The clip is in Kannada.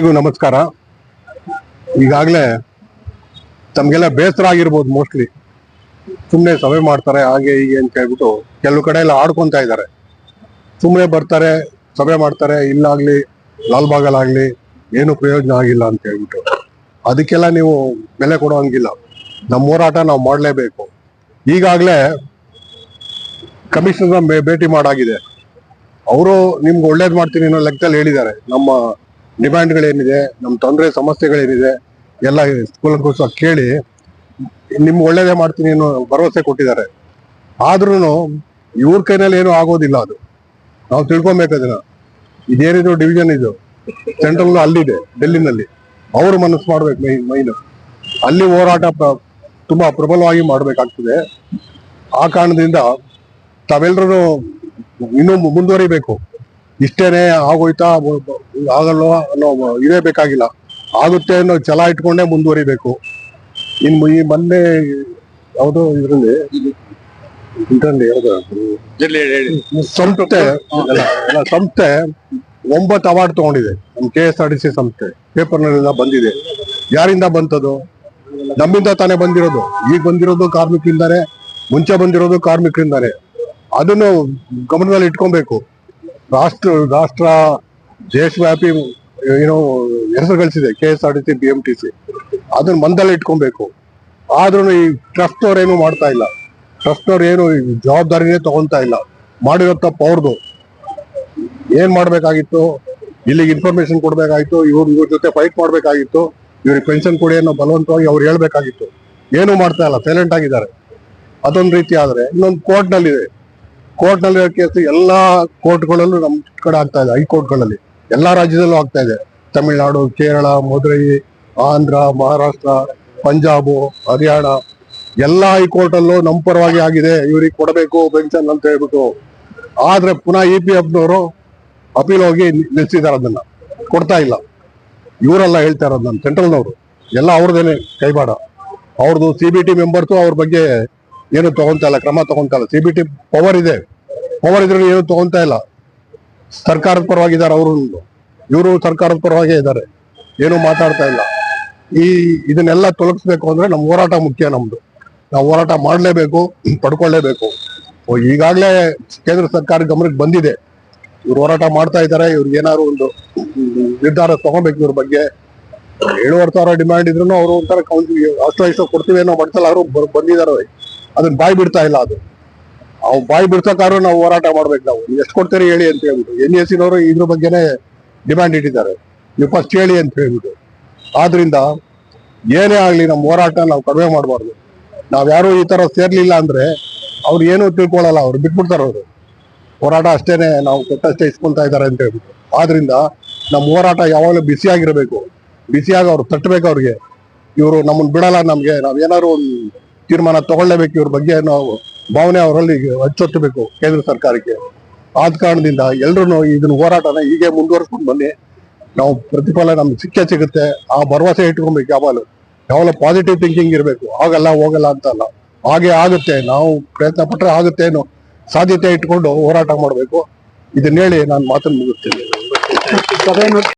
ಎಲ್ರಿಗೂ ನಮಸ್ಕಾರ. ಈಗಾಗಲೇ ತಮಗೆಲ್ಲ ಬೇಸರ ಆಗಿರ್ಬೋದು ಮೋಸ್ಟ್ಲಿ ಸುಮ್ಮನೆ ಸಭೆ ಮಾಡ್ತಾರೆ, ಹಾಗೆ ಹೀಗೆ ಅಂತ ಹೇಳ್ಬಿಟ್ಟು ಕೆಲವು ಕಡೆ ಎಲ್ಲ ಆಡ್ಕೊಂತ ಇದ್ದಾರೆ. ಸುಮ್ಮನೆ ಬರ್ತಾರೆ, ಸಭೆ ಮಾಡ್ತಾರೆ, ಇಲ್ಲಾಗ್ಲಿ ಲಾಲ್ಬಾಗಲ್ ಆಗ್ಲಿ ಏನು ಪ್ರಯೋಜನ ಆಗಿಲ್ಲ ಅಂತ ಹೇಳ್ಬಿಟ್ಟು. ಅದಕ್ಕೆಲ್ಲ ನೀವು ಬೆಲೆ ಕೊಡೋಂಗಿಲ್ಲ ನಮ್ಮ ಹೋರಾಟ ನಾವು ಮಾಡಲೇಬೇಕು. ಈಗಾಗಲೇ ಕಮಿಷನರ್ ಭೇಟಿ ಮಾಡಾಗಿದೆ. ಅವರು ನಿಮ್ಗೆ ಒಳ್ಳೇದು ಮಾಡ್ತೀನಿ ಅನ್ನೋ ಲೆಕ್ಕದಲ್ಲಿ ಹೇಳಿದ್ದಾರೆ. ನಮ್ಮ ಡಿಮ್ಯಾಂಡ್ಗಳೇನಿದೆ ನಮ್ಮ ತೊಂದರೆ, ಸಮಸ್ಯೆಗಳೇನಿದೆ, ಎಲ್ಲ ಕೂಲಂಕುಷ ಕೇಳಿ ನಿಮ್ಗೆ ಒಳ್ಳೇದೇ ಮಾಡ್ತೀನಿ ಅನ್ನೋ ಭರವಸೆ ಕೊಟ್ಟಿದ್ದಾರೆ. ಆದ್ರೂ ಇವ್ರ ಕೈನಲ್ಲಿ ಏನೂ ಆಗೋದಿಲ್ಲ ಅದು. ನಾವು ತಿಳ್ಕೊಬೇಕು ಅದನ್ನ. ಇದೇನಿದ್ರು ಡಿವಿಷನ್ ಇದು. ಸೆಂಟ್ರಲ್ ಅಲ್ಲಿದೆ, ಡೆಲ್ಲಿನಲ್ಲಿ. ಅವರು ಮನಸ್ಸು ಮಾಡ್ಬೇಕು ಮೈ ಮೈನ್. ಅಲ್ಲಿ ಹೋರಾಟ ತುಂಬಾ ಪ್ರಬಲವಾಗಿ ಮಾಡಬೇಕಾಗ್ತದೆ. ಆ ಕಾರಣದಿಂದ ತಾವೆಲ್ಲರೂ ಇನ್ನೂ ಮುಂದುವರಿಬೇಕು. ಇಷ್ಟೇನೆ ಆಗೋಯ್ತಾ ಆಗಲ್ವಾ ಅನ್ನೋ ಇದೇ ಬೇಕಾಗಿಲ್ಲ. ಆಗುತ್ತೆ ಅನ್ನೋ ಛಲ ಇಟ್ಕೊಂಡೇ ಮುಂದುವರಿಬೇಕು. ಇನ್ನು ಈ ಮೊನ್ನೆ ಯಾವುದೋ ಇದರಲ್ಲಿ ಇದರಲ್ಲಿ ಯಾವ್ದು? ಸಂಸ್ಥೆ ಸಂಸ್ಥೆ ಒಂಬತ್ತು ಅವಾರ್ಡ್ ತಗೊಂಡಿದೆ. ನಮ್ K S R D C ಸಂಸ್ಥೆ. ಪೇಪರ್ನಲ್ಲೆಲ್ಲ ಬಂದಿದೆ. ಯಾರಿಂದ ಬಂತದು? ನಮ್ಮಿಂದ ತಾನೇ ಬಂದಿರೋದು. ಈಗ ಬಂದಿರೋದು ಕಾರ್ಮಿಕರಿಂದಾನೆ ಮುಂಚೆ ಬಂದಿರೋದು ಕಾರ್ಮಿಕರಿಂದಾನೆ. ಅದನ್ನು ಗಮನದಲ್ಲಿ ಇಟ್ಕೊಬೇಕು. ರಾಷ್ಟ್ರ ರಾಷ್ಟ್ರ ದೇಶವ್ಯಾಪಿ ಏನೋ ಹೆಸರು ಗಳಿಸಿದೆ K S R T C B M T C ಅದನ್ನ ಮಂದಲ್ಲಿ ಇಟ್ಕೊಬೇಕು. ಆದ್ರೂ ಈ ಟ್ರಸ್ಟ್ ಏನು ಮಾಡ್ತಾ ಇಲ್ಲ. ಟ್ರಸ್ಟ್ ಅವ್ರು ಏನು ಜವಾಬ್ದಾರಿನೇ ತಗೊಂತಾ ಇಲ್ಲ. ಮಾಡಿರೋ ತಪ್ಪು ಅವ್ರದ್ದು ಏನ್ ಮಾಡ್ಬೇಕಾಗಿತ್ತು? ಇಲ್ಲಿಗೆ ಇನ್ಫಾರ್ಮೇಶನ್ ಕೊಡ್ಬೇಕಾಗಿತ್ತು, ಇವ್ರ ಇವ್ರ ಜೊತೆ ಫೈಟ್ ಮಾಡ್ಬೇಕಾಗಿತ್ತು, ಇವ್ರಿಗೆ ಪೆನ್ಷನ್ ಕೊಡಿ ಅನ್ನೋ ಬಲವಂತವಾಗಿ ಅವ್ರು ಹೇಳ್ಬೇಕಾಗಿತ್ತು. ಏನು ಮಾಡ್ತಾ ಇಲ್ಲ ಸೈಲೆಂಟ್ ಆಗಿದ್ದಾರೆ. ಅದೊಂದು ರೀತಿ ಆದ್ರೆ, ಇನ್ನೊಂದು ಕೋರ್ಟ್ ನಲ್ಲಿದೆ. ಕೋರ್ಟ್ನಲ್ಲಿ ಕೇಸ್ ಎಲ್ಲಾ ಕೋರ್ಟ್ಗಳಲ್ಲೂ ನಮ್ ಕಡೆ ಆಗ್ತಾ ಇದೆ, ಹೈಕೋರ್ಟ್ಗಳಲ್ಲಿ. ಎಲ್ಲಾ ರಾಜ್ಯದಲ್ಲೂ ಆಗ್ತಾ ಇದೆ. ತಮಿಳುನಾಡು, ಕೇರಳ, ಮಧುರೈ, ಆಂಧ್ರ, ಮಹಾರಾಷ್ಟ್ರ, ಪಂಜಾಬು, ಹರಿಯಾಣ ಎಲ್ಲ ಹೈಕೋರ್ಟ್ ಅಲ್ಲೂ ನಮ್ಮ ಪರವಾಗಿ ಆಗಿದೆ. ಇವ್ರಿಗೆ ಕೊಡಬೇಕು, ಪೆನ್ಷನ್ ಅಂತ ಹೇಳ್ಬಿಟ್ಟು. ಆದ್ರೆ ಪುನಃ ಇ ಪಿ ಎಫ್ನವರು ಅಪೀಲ್ ಹೋಗಿ ನಿಲ್ಸಿದ್ದಾರೆ ಅದನ್ನ. ಕೊಡ್ತಾ ಇಲ್ಲ. ಇವರೆಲ್ಲ ಹೇಳ್ತಾ ಇರೋದು ಸೆಂಟ್ರಲ್ನವರು. ಎಲ್ಲ ಅವ್ರದೇನೆ ಕೈಬಾಡ ಅವ್ರದ್ದು ಸಿ ಬಿ ಟಿ ಮೆಂಬರ್ಸು ಅವ್ರ ಬಗ್ಗೆ ಏನು ತಗೊಂತಾ ಇಲ್ಲ, ಕ್ರಮ ತಗೊಂತಾ ಇಲ್ಲ. ಸಿ ಬಿ ಟಿ ಪವರ್ ಇದೆ. ಪವರ್ ಇದ್ರೂ ಏನು ತಗೊಂತಾ ಇಲ್ಲ. ಸರ್ಕಾರದ ಪರವಾಗಿದ್ದಾರೆ ಅವರು. ಇವರು ಸರ್ಕಾರದ ಪರವಾಗೇ ಇದ್ದಾರೆ. ಏನು ಮಾತಾಡ್ತಾ ಇಲ್ಲ. ಈ ಇದನ್ನೆಲ್ಲ ತೊಲಗಿಸ್ಬೇಕು ಅಂದ್ರೆ ನಮ್ಮ ಹೋರಾಟ ಮುಖ್ಯ ನಮ್ದು. ನಾವು ಹೋರಾಟ ಮಾಡಲೇಬೇಕು, ಪಡ್ಕೊಳ್ಳೇಬೇಕು. ಈಗಾಗಲೇ ಕೇಂದ್ರ ಸರ್ಕಾರ ಗಮನಕ್ಕೆ ಬಂದಿದೆ. ಇವ್ರು ಹೋರಾಟ ಮಾಡ್ತಾ ಇದ್ದಾರೆ. ಇವ್ರಿಗೆ ಏನಾದ್ರು ಒಂದು ನಿರ್ಧಾರ ತಗೋಬೇಕು ಇವ್ರ ಬಗ್ಗೆ. ಏಳುವರೆ ಸಾವಿರ ಡಿಮ್ಯಾಂಡ್ ಇದ್ರು ಅವರು ಒಂಥರ ಕೌನ್ಸಿಲ್ ಅಷ್ಟು ಇಷ್ಟು ಕೊಡ್ತೀವಿ ಅನ್ನೋ ಮಟ್ಟದಲ್ಲಿ ಅವರು ಬಂದಿದ್ದಾರೆ ಅದನ್ನ ಬಾಯಿ ಬಿಡ್ತಾ ಇಲ್ಲ ಅದು. ಅವ್ ಬಾಯಿ ಬಿಡ್ಸಕ್ಕಾದ್ರೂ ನಾವು ಹೋರಾಟ ಮಾಡ್ಬೇಕು ನಾವು. ಎಷ್ಟು ಕೊಡ್ತೀರಿ ಹೇಳಿ ಅಂತ ಹೇಳ್ಬಿಟ್ಟು. ಎನ್ ಎಸ್ ಸಿನವರು ಇದ್ರ ಬಗ್ಗೆನೇ ಡಿಮ್ಯಾಂಡ್ ಇಟ್ಟಿದ್ದಾರೆ. ನೀವು ಫಸ್ಟ್ ಹೇಳಿ ಅಂತ ಹೇಳ್ಬಿಟ್ಟು. ಆದ್ರಿಂದ ಏನೇ ಆಗಲಿ ನಮ್ಮ ಹೋರಾಟ ನಾವು ಕಡಿಮೆ ಮಾಡಬಾರ್ದು. ನಾವ್ ಯಾರು ಈ ಥರ ಸೇರ್ಲಿಲ್ಲ ಅಂದ್ರೆ ಅವ್ರು ಏನು ತಿಳ್ಕೊಳಲ್ಲ, ಅವ್ರು ಬಿಟ್ಬಿಡ್ತಾರೆ ಅವರು. ಹೋರಾಟ ಅಷ್ಟೇನೆ ನಾವು ಕೊಟ್ಟಷ್ಟೇ ಇಸ್ಕೊಳ್ತಾ ಇದ್ದಾರೆ ಅಂತ ಹೇಳ್ಬಿಟ್ಟು. ಆದ್ರಿಂದ ನಮ್ಮ ಹೋರಾಟ ಯಾವಾಗಲೂ ಬಿಸಿಯಾಗಿರಬೇಕು ಬಿಸಿಯಾಗಿ ಅವ್ರು ತಟ್ಟಬೇಕು ಅವ್ರಿಗೆ. ಇವರು ನಮ್ಮನ್ನು ಬಿಡಲ್ಲ ನಮ್ಗೆ. ನಾವ್ ಏನಾದ್ರು ಒಂದು ತೀರ್ಮಾನ ತಗೊಳ್ಳೇಬೇಕು ಇವ್ರ ಬಗ್ಗೆ ನಾವು ಭಾವನೆ ಅವರಲ್ಲಿ ಹಚ್ಚೊತ್ತಬೇಕು ಕೇಂದ್ರ ಸರ್ಕಾರಕ್ಕೆ. ಆದ ಕಾರಣದಿಂದ ಎಲ್ರು ಇದನ್ನ ಹೋರಾಟನ ಹೀಗೆ ಮುಂದುವರ್ಸ್ಕೊಂಡು ಬನ್ನಿ. ನಾವು ಪ್ರತಿಫಲ ನಮ್ಗೆ ಸಿಕ್ಕೇ ಸಿಗುತ್ತೆ. ಆ ಭರವಸೆ ಇಟ್ಕೊಬೇಕು ಯಾವಾಗಲೂ. ಯಾವಾಗ ಪಾಸಿಟಿವ್ ಥಿಂಕಿಂಗ್ ಇರಬೇಕು. ಆಗಲ್ಲ ಹೋಗಲ್ಲ ಅಂತ ಅಲ್ಲ. ಹಾಗೆ ಆಗುತ್ತೆ. ನಾವು ಪ್ರಯತ್ನ ಪಟ್ಟರೆ ಆಗುತ್ತೆ ಅನ್ನೋ ಸಾಧ್ಯತೆ ಇಟ್ಕೊಂಡು ಹೋರಾಟ ಮಾಡಬೇಕು. ಇದನ್ನ ಹೇಳಿ ನಾನು ಮಾತನ್ನು ಮುಗಿಸ್ತೇನೆ.